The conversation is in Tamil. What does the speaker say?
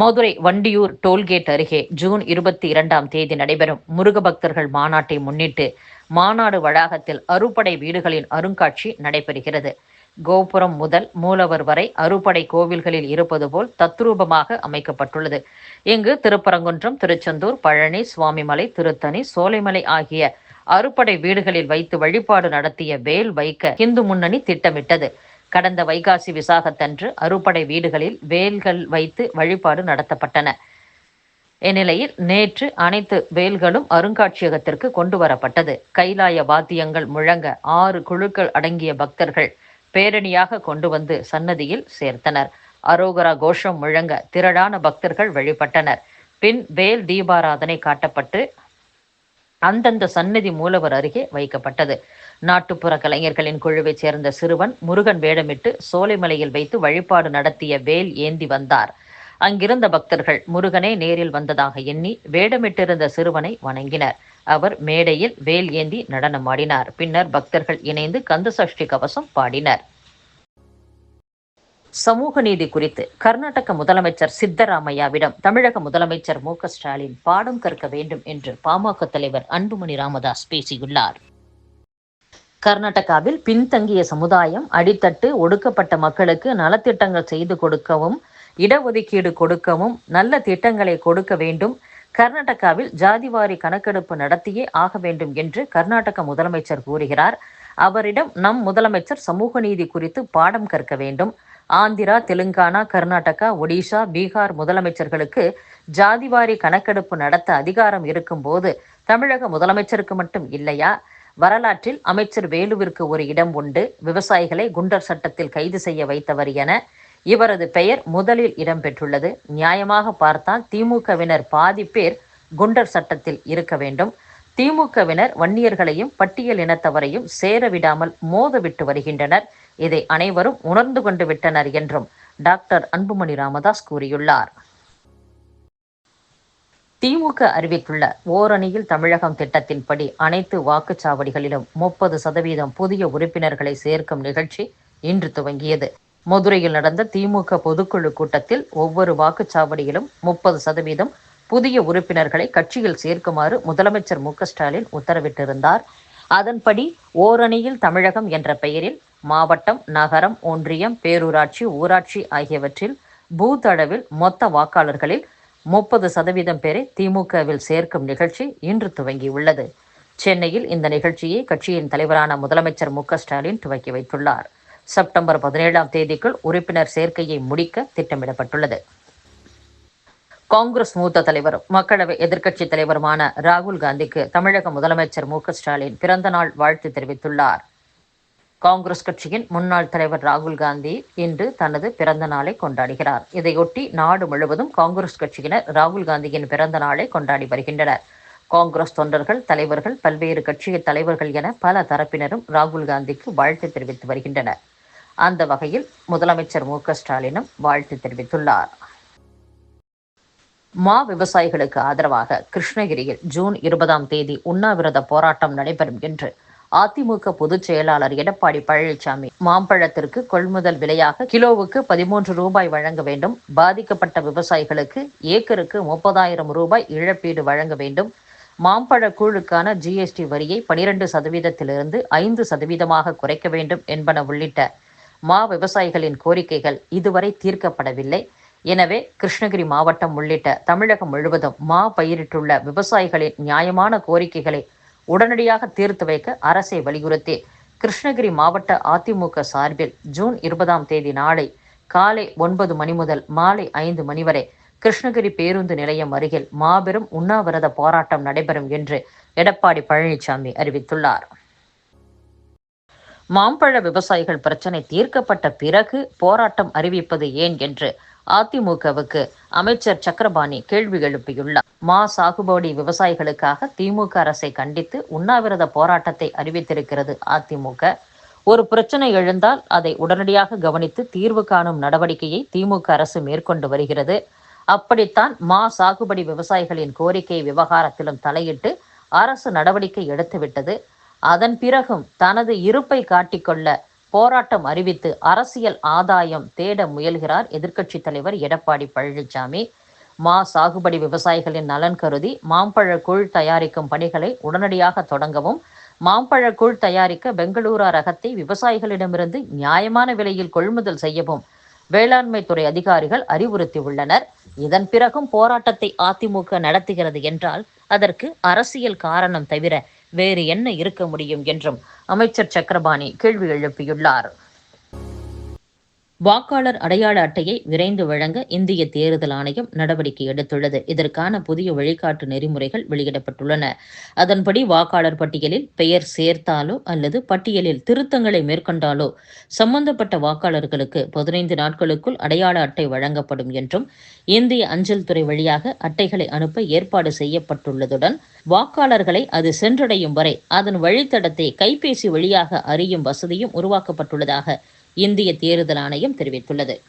மதுரை வண்டியூர் டோல்கேட் அருகே ஜூன் இருபத்தி இரண்டாம் தேதி நடைபெறும் முருக பக்தர்கள் மாநாட்டை முன்னிட்டு மாநாடு வளாகத்தில் அறுபடை வீடுகளின் அருங்காட்சி நடைபெறுகிறது. கோபுரம் முதல் மூலவர் வரை அறுபடை கோவில்களில் இருப்பது போல் தத்ரூபமாக அமைக்கப்பட்டுள்ளது. இங்கு திருப்பரங்குன்றம் திருச்செந்தூர் பழனி சுவாமிமலை திருத்தணி சோலைமலை ஆகிய அறுபடை வீடுகளில் வைத்து வழிபாடு நடத்திய வேல் வைக்க இந்து முன்னணி திட்டமிட்டது. கடந்த வைகாசி விசாகத்தன்று அறுபடை வீடுகளில் வேல்கள் வைத்து வழிபாடு நடத்தப்பட்டன. இந்நிலையில் நேற்று அனைத்து வேல்களும் அருங்காட்சியகத்திற்கு கொண்டு வரப்பட்டது. கைலாய வாத்தியங்கள் முழங்க ஆறு குழுக்கள் அடங்கிய பக்தர்கள் பேரணியாக கொண்டு வந்து சன்னதியில் சேர்த்தனர். அரோகரா கோஷம் முழங்க திரளான பக்தர்கள் வழிபட்டனர். பின் வேல் தீபாராதனை காட்டப்பட்டு அந்தந்த சன்னதி மூலவர் அருகே வைக்கப்பட்டது. நாட்டுப்புற கலைஞர்களின் குழுவைச் சேர்ந்த சிறுவன் முருகன் வேடமிட்டு சோலைமலையில் வைத்து வழிபாடு நடத்திய வேல் ஏந்தி வந்தார். அங்கிருந்த பக்தர்கள் முருகனே நேரில் வந்ததாக எண்ணி வேடமிட்டிருந்த சிறுவனை வணங்கினர். அவர் மேடையில் வேல் ஏந்தி நடனமாடினார். பின்னர் பக்தர்கள் இணைந்து கந்தசஷ்டி கவசம் பாடினர். சமூக நீதி குறித்து கர்நாடக முதலமைச்சர் சித்தராமையாவிடம் தமிழக முதலமைச்சர் மு ஸ்டாலின் பாடம் கற்க வேண்டும் என்று பாமக தலைவர் அன்புமணி ராமதாஸ் பேசியுள்ளார். கர்நாடகாவில் பின்தங்கிய சமுதாயம் அடித்தட்டு ஒடுக்கப்பட்ட மக்களுக்கு நலத்திட்டங்கள் செய்து கொடுக்கவும் இடஒதுக்கீடு கொடுக்கவும் நல்ல திட்டங்களை கொடுக்க வேண்டும். கர்நாடகாவில் ஜாதிவாரி கணக்கெடுப்பு நடத்தியே ஆக வேண்டும் என்று கர்நாடக முதலமைச்சர் கூறுகிறார். அவரிடம் நம் முதலமைச்சர் சமூக நீதி குறித்து பாடம் கற்க வேண்டும். ஆந்திரா தெலுங்கானா கர்நாடகா ஒடிஷா பீகார் முதலமைச்சர்களுக்கு ஜாதிவாரி கணக்கெடுப்பு நடத்த அதிகாரம் இருக்கும்போது தமிழக முதலமைச்சருக்கு மட்டும் இல்லையா? வரலாற்றில் அமைச்சர் வேலுவிற்கு ஒரு இடம் உண்டு. விவசாயிகளை குண்டர் சட்டத்தில் கைது செய்ய வைத்தவர் என இவரது பெயர் முதலில் இடம்பெற்றுள்ளது. நியாயமாக பார்த்தால் திமுகவினர் பாதி பேர் குண்டர் சட்டத்தில் இருக்க வேண்டும். திமுகவினர் வன்னியர்களையும் பட்டியல் இனத்தவரையும் சேர விடாமல் மோதவிட்டு வருகின்றனர். இதை அனைவரும் உணர்ந்து கொண்டு விட்டனர் என்றும் டாக்டர் அன்புமணி ராமதாஸ் கூறியுள்ளார். திமுக அறிவித்துள்ள ஓரணியில் தமிழகம் திட்டத்தின்படி அனைத்து வாக்குச்சாவடிகளிலும் முப்பது சதவீதம் புதிய உறுப்பினர்களை சேர்க்கும் நிகழ்ச்சி இன்று துவங்கியது. மதுரையில் நடந்த திமுக பொதுக்குழு கூட்டத்தில் ஒவ்வொரு வாக்குச்சாவடியிலும் முப்பது சதவீதம் புதிய உறுப்பினர்களை கட்சியில் சேர்க்குமாறு முதலமைச்சர் மு ஸ்டாலின் உத்தரவிட்டிருந்தார். அதன்படி ஓரணியில் தமிழகம் என்ற பெயரில் மாவட்டம் நகரம் ஒன்றியம் பேரூராட்சி ஊராட்சி ஆகியவற்றில் பூத் அளவில் மொத்த வாக்காளர்களில் முப்பது சதவீதம் பேரை திமுகவில் சேர்க்கும் நிகழ்ச்சி இன்று துவங்கியுள்ளது. சென்னையில் இந்த நிகழ்ச்சியை கட்சியின் தலைவரான முதலமைச்சர் மு ஸ்டாலின் துவக்கி வைத்துள்ளார். செப்டம்பர் பதினேழாம் தேதிக்குள் உறுப்பினர் சேர்க்கையை முடிக்க திட்டமிடப்பட்டுள்ளது. காங்கிரஸ் மூத்த தலைவரும் மக்களவை எதிர்க்கட்சித் தலைவருமான ராகுல் காந்திக்கு தமிழக முதலமைச்சர் மு ஸ்டாலின் பிறந்த நாள் வாழ்த்து தெரிவித்துள்ளார். காங்கிரஸ் கட்சியின் முன்னாள் தலைவர் ராகுல் காந்தி இன்று தனது பிறந்த நாளை கொண்டாடுகிறார். இதையொட்டி நாடு முழுவதும் காங்கிரஸ் கட்சியினர் ராகுல் காந்தியின் பிறந்த நாளை கொண்டாடி வருகின்றனர். காங்கிரஸ் தொண்டர்கள் தலைவர்கள் பல்வேறு கட்சி தலைவர்கள் என பல தரப்பினரும் ராகுல் காந்திக்கு வாழ்த்து தெரிவித்து வருகின்றனர். அந்த வகையில் முதலமைச்சர் மு ஸ்டாலினும் வாழ்த்து தெரிவித்துள்ளார். மா விவசாயிகளுக்கு ஆதரவாக கிருஷ்ணகிரியில் ஜூன் இருபதாம் தேதி உண்ணாவிரத போராட்டம் நடைபெறும் என்று அதிமுக பொதுச் செயலாளர் எடப்பாடி பழனிசாமி மாம்பழத்திற்கு கொள்முதல் விலையாக கிலோவுக்கு பதிமூன்று ரூபாய் வழங்க வேண்டும். பாதிக்கப்பட்ட விவசாயிகளுக்கு ஏக்கருக்கு முப்பதாயிரம் ரூபாய் இழப்பீடு வழங்க வேண்டும். மாம்பழ கூழுக்கான ஜிஎஸ்டி வரியை பனிரெண்டு சதவீதத்திலிருந்து ஐந்து சதவீதமாக குறைக்க வேண்டும் என்பன உள்ளிட்ட மா விவசாயிகளின் கோரிக்கைகள் இதுவரை தீர்க்கப்படவில்லை. எனவே கிருஷ்ணகிரி மாவட்டம் உள்ளிட்ட தமிழகம் முழுவதும் மா பயிரிட்டுள்ள விவசாயிகளின் நியாயமான கோரிக்கைகளை உடனடியாக தீர்த்து வைக்க அரசை வலியுறுத்தி கிருஷ்ணகிரி மாவட்ட அதிமுக சார்பில் ஜூன் இருபதாம் தேதி நாளை காலை ஒன்பது மணி முதல் மாலை ஐந்து மணி வரை கிருஷ்ணகிரி பேருந்து நிலையம் அருகில் மாபெரும் உண்ணாவிரத போராட்டம் நடைபெறும் என்று எடப்பாடி பழனிசாமி அறிவித்துள்ளார். மாம்பழ விவசாயிகள் பிரச்சினை தீர்க்கப்பட்ட பிறகு போராட்டம் அறிவிப்பது ஏன் என்று அதிமுகவுக்கு அமைச்சர் சக்கரபாணி கேள்வி எழுப்பியுள்ளார். மா சாகுபடி விவசாயிகளுக்காக திமுக அரசை கண்டித்து உண்ணாவிரத போராட்டத்தை அறிவித்திருக்கிறது அதிமுக. ஒரு பிரச்சனை எழுந்தால் அதை உடனடியாக கவனித்து தீர்வு காணும் நடவடிக்கையை திமுக அரசு மேற்கொண்டு வருகிறது. அப்படித்தான் மா சாகுபடி விவசாயிகளின் கோரிக்கை விவகாரத்திலும் தலையிட்டு அரசு நடவடிக்கை எடுத்துவிட்டது. அதன் பிறகும் தனது இருப்பை காட்டிக்கொள்ள போராட்டம் அறிவித்து அரசியல் ஆதாயம் தேட முயல்கிறார் எதிர்க்கட்சித் தலைவர் எடப்பாடி பழனிசாமி. மா சாகுபடி விவசாயிகளின் நலன் கருதி மாம்பழ கூழ் தயாரிக்கும் பணிகளை உடனடியாக தொடங்கவும் மாம்பழ கூழ் தயாரிக்க பெங்களூரா ரகத்தை விவசாயிகளிடமிருந்து நியாயமான விலையில் கொள்முதல் செய்யவும் வேளாண்மை துறை அதிகாரிகள் அறிவுறுத்தியுள்ளனர். இதன் பிறகும் போராட்டத்தை அதிமுக நடத்துகிறது என்றால் அதற்கு அரசியல் காரணம் தவிர வேறு என்ன இருக்க முடியும் என்றும் அமைச்சர் சக்கரபாணி கேள்வி எழுப்பியுள்ளார். வாக்காளர் அடையாள அட்டையை விரைந்து வழங்க இந்திய தேர்தல் ஆணையம் நடவடிக்கை எடுத்துள்ளது. இதற்கான புதிய வழிகாட்டு நெறிமுறைகள் வெளியிடப்பட்டுள்ளன. அதன்படி வாக்காளர் பட்டியலில் பெயர் சேர்த்தாலோ அல்லது பட்டியலில் திருத்தங்களை மேற்கொண்டாலோ சம்பந்தப்பட்ட வாக்காளர்களுக்கு பதினைந்து நாட்களுக்குள் அடையாள அட்டை வழங்கப்படும் என்றும் இந்திய அஞ்சல் துறை வழியாக அட்டைகளை அனுப்ப ஏற்பாடு செய்யப்பட்டுள்ளதுடன் வாக்காளர்களை அது சென்றடையும் வரை அதன் வழித்தடத்தை கைபேசி வழியாக அறியும் வசதியும் உருவாக்கப்பட்டுள்ளதாக இந்திய தேர்தல் ஆணையம் தெரிவித்துள்ளது.